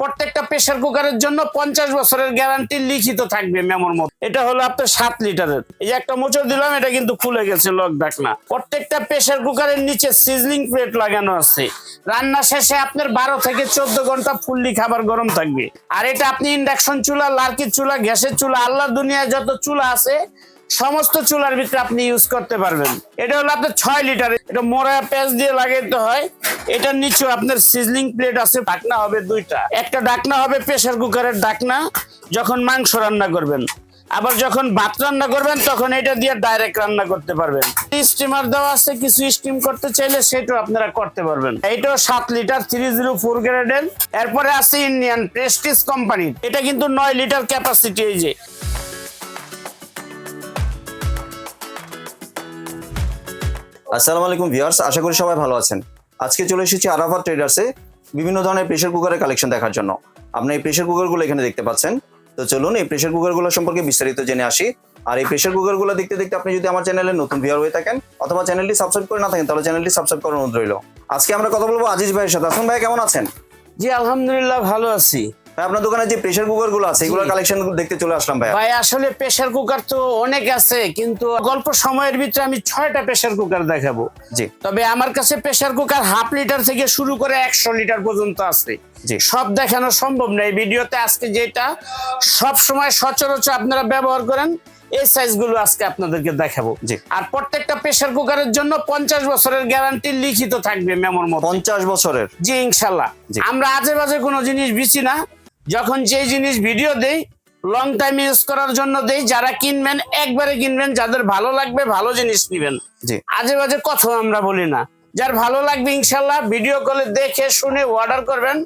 প্রত্যেকটা প্রেসার কুকারের জন্য পঞ্চাশ বছরের গ্যারান্টি লিখিত থাকবে মেমোর মধ্যে। এটা হলো আপনার সাত লিটারের। এই একটা মোচর দিলাম, এটা কিন্তু খুলে গেছে লক ডাকনা প্রত্যেকটা প্রেসার কুকারের নিচে সিজলিং প্লেট লাগানো আছে। রান্না শেষে আপনার বারো থেকে চোদ্দ ঘণ্টা ফুললি খাবার গরম থাকবে। আর এটা আপনি ইন্ডাকশন চুলা, লার্কির চুলা, গ্যাসের চুলা আল্লাহ দুনিয়ায় যত চুলা আছে সমস্ত চুলার ভিতরে আপনি ইউজ করতে পারবেন। এটা হলো আপনার ছয় লিটার এটা মোড়া প্যাঁচ দিয়ে লাগাইতে হয়। এটার নিচে আপনার সিজলিং প্লেট আছে ডাকনা হবে দুইটা। একটা ডাকনা হবে প্রেসার কুকারের ডাকনা যখন মাংস রান্না করবেন। আবার যখন ভাত রান্না করবেন, তখন এটা দিয়ে ডাইরেক্ট রান্না করতে পারবেন। স্টিমার দেওয়া আছে, কিছু স্টিম করতে চাইলে সেটাও আপনারা করতে পারবেন। এইটাও সাত লিটার থ্রি জিরো ফোর গ্রেডের এরপরে আছে ইন্ডিয়ান প্রেস্টিজ কোম্পানি এটা কিন্তু নয় লিটার ক্যাপাসিটি এই যে। আসসালামু আলাইকুম ভিউয়ার্স, আশা করি সবাই ভালো আছেন। আজকে চলে এসেছি আরাফাত ট্রেডার্সে বিভিন্ন ধরনের প্রেশার কুকারের কালেকশন দেখার জন্য। আপনি এই প্রেশার কুকারগুলো এখানে দেখতে পাচ্ছেন। তো চলুন এই প্রেশার কুকারগুলো সম্পর্কে বিস্তারিত জেনে আসি। আর এই প্রেশার কুকারগুলো দেখতে দেখতে আপনি যদি আমার চ্যানেলে নতুন ভিউয়ার হয়ে থাকেন অথবা চ্যানেলটি সাবস্ক্রাইব করে না থাকেন, তাহলে চ্যানেলটি সাবস্ক্রাইব করার অনুরোধ রইল। আজকে আমরা কথা বলব আজিজ ভাইয়ের সাথে। আসুন ভাই, কেমন আছেন? জি, আলহামদুলিল্লাহ, ভালো আছি। আপনার দোকানে যে প্রেশার কুকারগুলো আছে এগুলোর। কালেকশন দেখতে চলে আসলাম ভাই। ভাই আসলে প্রেসার কুকার তো অনেক আছে কিন্তু অল্প সময়ের ভিতরে আমি ছয়টা প্রেসার কুকার দেখাবো। জি। তবে আমার কাছে প্রেসার কুকার হাফ লিটার থেকে শুরু করে একশো লিটার পর্যন্ত আছে। সব দেখানো সম্ভব নয় ভিডিওতে আজকে যেটা সব সময় সচরাচর আপনারা ব্যবহার করেন এই সাইজগুলো আজকে আপনাদেরকে দেখাবো। জি। আর প্রত্যেকটা প্রেসার কুকারের জন্য পঞ্চাশ বছরের গ্যারান্টি লিখিত থাকবে মেমোর মধ্যে। পঞ্চাশ বছরের? জি ইনশাল্লাহ। আমরা আজে বাজে কোনো জিনিস বিচি না। যখন যে জিনিস ভিডিও দেই লং টাইম ইউজ করার জন্য দেই যারা কিনবেন একবারে কিনবেন যাদের ভালো লাগবে ভালো জিনিস নিবেন। জি। আজে বাজে কথা আমরা বলি না। যার ভালো লাগবে ইনশাল্লাহ ভিডিও কলে দেখে শুনে অর্ডার করবেন।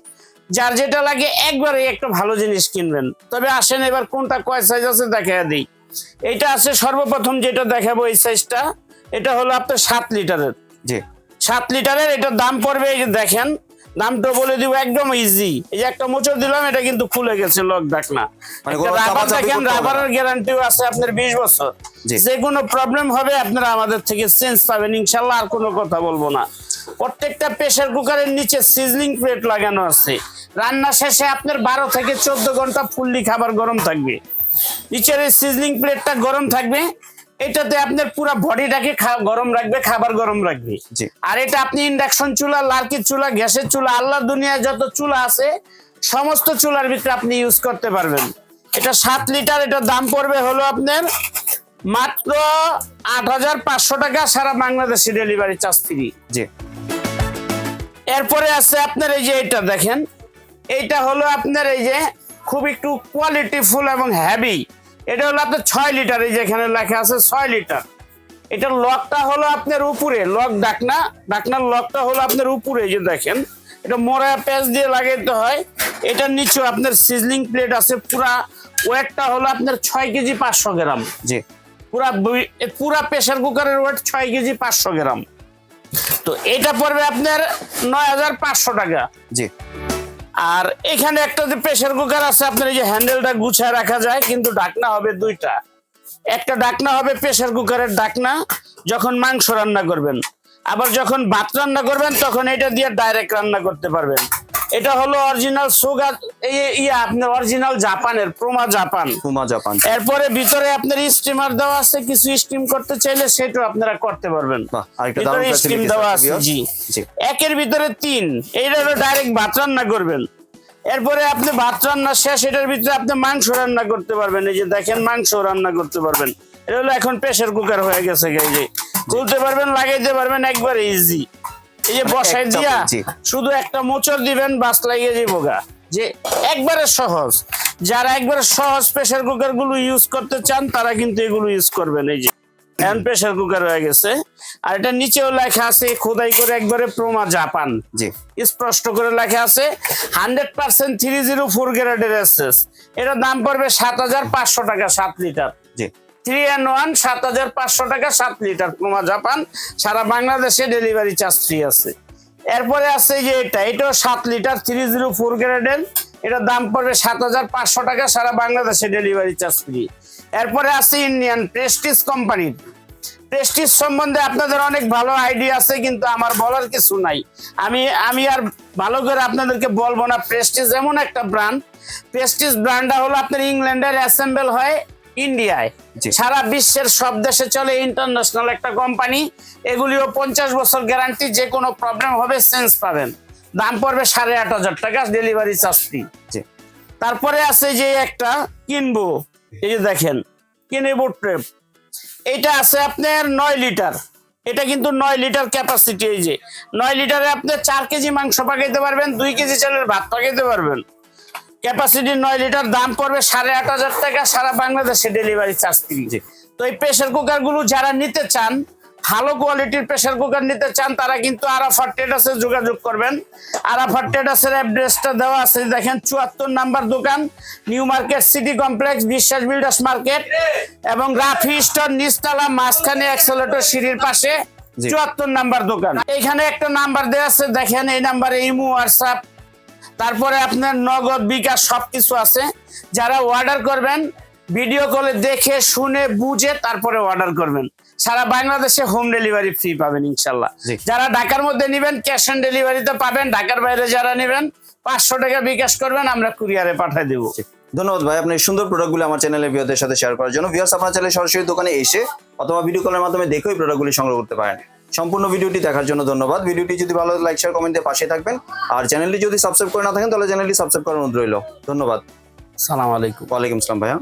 যার যেটা লাগে একবারে একটা ভালো জিনিস কিনবেন। তবে আসেন এবার কোনটা কয় সাইজ আছে দেখা দিই। এটা আছে সর্বপ্রথম যেটা দেখাবো এই সাইজটা এটা হলো আপনার সাত লিটারের জি। সাত লিটারের এটার দাম পড়বে এই যে দেখেন দামটা বলে দিব একদম ইজি এই যে একটা মোচর দিলাম এটা কিন্তু খুলে গেছে লক মানে রাবার দেখেন না। রাবারের গ্যারান্টিও আছে আপনার বিশ বছর। যে কোনো প্রবলেম হবে আপনারা আমাদের থেকে চেঞ্জ পাবেন। ইনশাল্লাহ আর কোনো কথা বলব না। প্রত্যেকটা প্রেসার কুকারের নিচে সিজলিং প্লেট লাগানো আছে। রান্না শেষে আপনার বারো থেকে চোদ্দ ঘণ্টা ফুললি খাবার গরম থাকবে। নিচের এই সিজলিং প্লেটটা গরম থাকবে। এটাতে আপনার পুরো বডিটাকে গরম রাখবে খাবার গরম রাখবে। আর এটা আপনি ইন্ডাকশন চুলা লার্কির চুলা গ্যাসের চুলা আল্লাহ দুনিয়ায় যত চুলা আছে সমস্ত চুলার ভিতরে আপনি ইউজ করতে পারবেন। এটা সাত লিটার এটার দাম পড়বে হলো আপনার মাত্র আট হাজার পাঁচশো টাকা সারা বাংলাদেশে ডেলিভারি চার্জ ফ্রি জি। এরপরে আছে আপনার এই যে এটা দেখেন। এইটা হলো আপনার এই যে খুব একটু কোয়ালিটিফুল এবং হ্যাভি এটা হলো আপনার ছয় লিটার এই যেখানে লেখা আছে ছয় লিটার এটা লকটা হলো আপনার উপরে লক ডাকনা ডাকনার লকটা হলো আপনার উপরে এই যে দেখেন। এটা মোড়া প্যাচ দিয়ে লাগাইতে হয়। এটার নিচে আপনার সিজলিং প্লেট আছে পুরা ওয়েটটা হলো আপনার ছয় কেজি পাঁচশো গ্রাম। জি। পুরা পুরা প্রেশার কুকারের ওয়েট ছয় কেজি পাঁচশো গ্রাম। তো এটা পড়বে আপনার নয় হাজার পাঁচশো টাকা। জি। আর এখানে একটা যে প্রেসার কুকার আছে, আপনার এই যে হ্যান্ডেলটা গুছায় রাখা যায়, কিন্তু ডাকনা হবে দুইটা। একটা ডাকনা হবে প্রেসার কুকারের ডাকনা যখন মাংস রান্না করবেন। আবার যখন ভাত রান্না করবেন, তখন এটা দিয়ে ডাইরেক্ট রান্না করতে পারবেন। এটা হলো অরিজিনাল সুগার ইয়া আপনার অরিজিনাল জাপানের প্রোমা জাপান কুমা জাপান এরপরে ভিতরে আপনার স্টিমার দেওয়া আছে কিছু স্টিম করতে চাইলে সেটাও আপনারা করতে পারবেন। ভিতরে স্টিম দেওয়া আছে, জি। একের ভিতরে তিন এইটা ডাইরেক্ট ভাত রান্না করবেন। এরপরে আপনি ভাত রান্না শেষ এটার ভিতরে আপনি মাংস রান্না করতে পারবেন। এই যে দেখেন মাংস রান্না করতে পারবেন। এটা হলো এখন প্রেসার কুকার হয়ে গেছে খুলতে পারবেন লাগাইতে পারবেন একবার ইজি এই যে বসাই দিয়া শুধু একটা মোচর দিবেন বাস লাগিয়ে যাব গা। যে একবারে সহজ। যারা একবারে সহজ প্রেসার কুকারগুলো ইউজ করতে চান তারা কিন্তু এগুলো ইউজ করবেন। এই যে হ্যান্ড প্রেসার কুকার হয়ে গেছে। আর এটা নিচেও লেখা আছে খোদাই করে একবারে প্রমা জাপান জি। স্পষ্ট করে লেখা আছে hundred percent three zero four গ্রেডের এসএস এটার দাম পড়বে সাত হাজার পাঁচশো টাকা সাত লিটার। জি। থ্রি অ্যান্ড ওয়ান সাত হাজার পাঁচশো টাকা, সাত লিটার প্রমা জাপান। সারা বাংলাদেশে ডেলিভারি চার্জ ফ্রি আছে। এরপরে আছে যে এটা, এটাও সাত লিটার থ্রি জিরো ফোর গ্রেডের এটার দাম পড়বে সাত হাজার পাঁচশো টাকা, সারা বাংলাদেশে ডেলিভারি চার্জ ফ্রি এরপরে আছে ইন্ডিয়ান প্রেস্টিজ কোম্পানির প্রেস্টিজ সম্বন্ধে আপনাদের অনেক ভালো আইডিয়া আছে, কিন্তু আমার বলার কিছু নাই। আমি আমি আর ভালো করে আপনাদেরকে বলব না। প্রেস্টিজ এমন একটা ব্র্যান্ড প্রেস্টিজ ব্র্যান্ডটা হলো আপনার ইংল্যান্ডের অ্যাসেম্বল হয়। ইন্ডিয়ায়। সারা বিশ্বের সব দেশে চলে ইন্টারন্যাশনাল একটা কোম্পানি এগুলিও পঞ্চাশ বছর গ্যারান্টি যে কোনো প্রবলেম হবে চেঞ্জ পাবেন। দাম পড়বে সাড়ে আট হাজার টাকা ডেলিভারি চার্জ ফ্রি তারপরে আছে যে একটা কিনবো। এই যে দেখেন কিনবো ট্রেপ এটা আছে আপনার নয় লিটার। এটা কিন্তু নয় লিটার ক্যাপাসিটি এই যে। নয় লিটারে আপনি চার কেজি মাংস পাকাইতে পারবেন দুই কেজি চালের ভাত পাকাইতে পারবেন। ক্যাপাসিটি নয় লিটার দাম পড়বে সাড়ে আট হাজার টাকা সারা বাংলাদেশে ডেলিভারি চার্জ ফ্রি জি। তো এই প্রেশার কুকারগুলো যারা নিতে চান ভালো কোয়ালিটির প্রেশার কুকার নিতে চান তারা কিন্তু আরাফার ট্রেডার্সে যোগাযোগ করবেন। আরাফার ট্রেডার্সের অ্যাড্রেসটা দেওয়া আছে দেখেন চুয়াত্তর নাম্বার দোকান new market city complex Biswas builders market এবং রাফি স্টোর নিচতলা মাঝখানে অ্যাক্সেলেটর সিঁড়ির পাশে চুয়াত্তর নাম্বার দোকান। এখানে একটা নাম্বার দেওয়া আছে দেখেন এই নাম্বারে ইমো হোয়াটসঅ্যাপ তারপরে আপনার নগদ বিকাশ সবকিছু আছে। যারা অর্ডার করবেন ভিডিও কলে দেখে শুনে বুঝে তারপরে অর্ডার করবেন। সারা বাংলাদেশে হোম ডেলিভারি ফ্রি পাবেন ইনশাল্লাহ। যারা ঢাকার মধ্যে নেবেন ক্যাশ অন ডেলিভারিতে পাবেন ঢাকার বাইরে যারা নেবেন পাঁচশো টাকা বিকাশ করবেন আমরা কুরিয়ারে পাঠিয়ে দেবো। ধন্যবাদ ভাই আপনার এই সুন্দর প্রোডাক্টগুলো আমার চ্যানেলের ভিউদের সাথে শেয়ার করার জন্য। ভিউয়ার্স আপনার চ্যানেলে সরাসরি দোকানে এসে অথবা ভিডিও কলের মাধ্যমে দেখেই প্রোডাক্টগুলি সংগ্রহ করতে পারেন। সম্পূর্ণ ভিডিওটি দেখার জন্য ধন্যবাদ। ভিডিওটি যদি ভালো লাইক শেয়ার কমেন্টে পাশে থাকবেন। আর চ্যানেলটি যদি সাবস্ক্রাইব করে না থাকেন তাহলে চ্যানেলটি সাবস্ক্রাইব করার অনুরোধ রইল। ধন্যবাদ। সালাম আলাইকুম। ওয়ালাইকুম আসসালাম ভাইয়া।